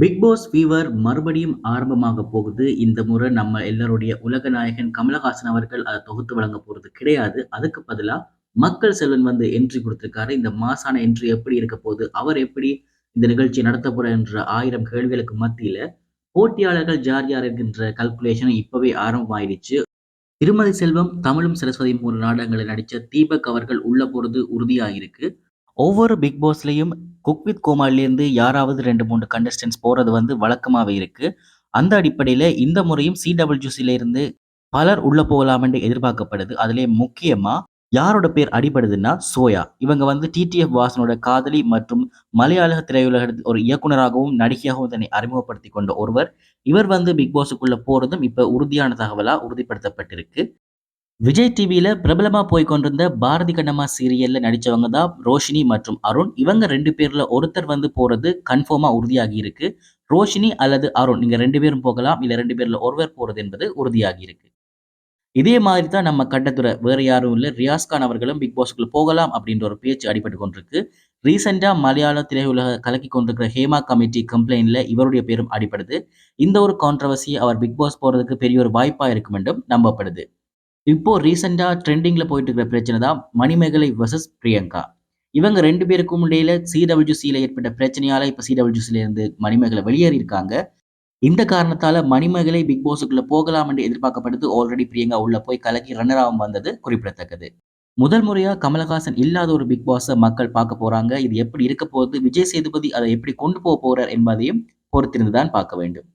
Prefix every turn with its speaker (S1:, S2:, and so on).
S1: big pass fever மறுபடியும் ஆரம்பமாக போகுது இந்த முறை நம்ம எல்லாருடைய உலக நாயகன் கமலஹாசன் அவர்கள் அதை தொகுத்து வழங்க போகிறது கிடையாது அதுக்கு பதிலாக மக்கள் செல்வன் வந்து என்ட்ரி கொடுத்துருக்காரு இந்த மாசான என்ட்ரி எப்படி இருக்க போகுது அவர் எப்படி இந்த நிகழ்ச்சி நடத்த போகிறார் என்ற ஆயிரம் கேள்விகளுக்கு மத்தியில் போட்டியாளர்கள் ஜார் யார் இருக்கின்ற கல்குலேஷன் ஆரம்பம் ஆயிடுச்சு திருமதி செல்வம் தமிழும் சரஸ்வதியும் போன்ற நாடகங்களில் நடித்த தீபக் அவர்கள் உள்ள போகிறது உறுதியாக இருக்கு ஒவ்வொரு பிக் பாஸ்லையும் குக் வித் கோமாலேருந்து யாராவது ரெண்டு மூணு கண்டஸ்டன்ஸ் போகிறது வந்து வழக்கமாகவே இருக்குது அந்த அடிப்படையில் இந்த முறையும் சி ஜூசிலேருந்து பலர் உள்ளே போகலாம் என்று எதிர்பார்க்கப்படுது அதிலே முக்கியமாக யாரோட பேர் அடிபடுதுன்னா சோயா இவங்க வந்து டிடிஎஃப் வாசனோட காதலி மற்றும் மலையாள திரையுலகத்தில் ஒரு இயக்குனராகவும் நடிகையாகவும் தன்னை அறிமுகப்படுத்தி கொண்ட ஒருவர் இவர் வந்து பிக் பாஸுக்குள்ளே போகிறதும் இப்போ உறுதியான தகவலாக உறுதிப்படுத்தப்பட்டிருக்கு விஜய் டிவியில் பிரபலமாக போய் கொண்டிருந்த பாரதி கண்ணம்மா சீரியலில் நடித்தவங்க தான் ரோஷினி மற்றும் அருண் இவங்க ரெண்டு பேரில் ஒருத்தர் வந்து போகிறது கன்ஃபார்மாக உறுதியாகி இருக்கு ரோஷினி அல்லது அருண் நீங்கள் ரெண்டு பேரும் போகலாம் இல்லை ரெண்டு பேரில் ஒருவர் போகிறது என்பது உறுதியாகி இருக்கு இதே மாதிரி தான் நம்ம கட்டத்துறை வேறு யாரும் இல்லை ரியாஸ்கான் அவர்களும் பிக் பாஸ்க்குள்ள போகலாம் அப்படின்ற ஒரு பேச்சு அடிபட்டு கொண்டிருக்கு ரீசெண்டாக மலையாள திரையுலக கலக்கி கொண்டிருக்கிற ஹேமா கமிட்டி கம்ப்ளைண்ட்ல இவருடைய பேரும் அடிப்படுது இந்த ஒரு கான்ட்ரவர்சி அவர் பிக் பாஸ் போகிறதுக்கு பெரிய ஒரு வாய்ப்பாக இருக்கும் என்றும் நம்பப்படுது இப்போது ரீசெண்டாக ட்ரெண்டிங்கில் போயிட்டு இருக்கிற பிரச்சனை தான் மணிமேகலை வர்சஸ் பிரியங்கா இவங்க ரெண்டு பேருக்கும் இடையில சிடபிள்யூசியில் ஏற்பட்ட பிரச்சனையால் இப்போ சிடபிள்யூசியிலேருந்து மணிமேகலை வெளியேறி இருக்காங்க இந்த காரணத்தால் மணிமேகலை பிக் பாஸுக்குள்ளே போகலாம் என்று எதிர்பார்க்கப்படுது ஆல்ரெடி பிரியங்கா உள்ளே போய் கலக்கி ரன்னராகவும் வந்தது குறிப்பிடத்தக்கது முதல் முறையாக கமலஹாசன் இல்லாத ஒரு பிக் பாஸை மக்கள் பார்க்க போகிறாங்க இது எப்படி இருக்க போகுது விஜய் சேதுபதி அதை எப்படி கொண்டு போக போகிறார் என்பதையும் பொறுத்திருந்து தான் பார்க்க வேண்டும்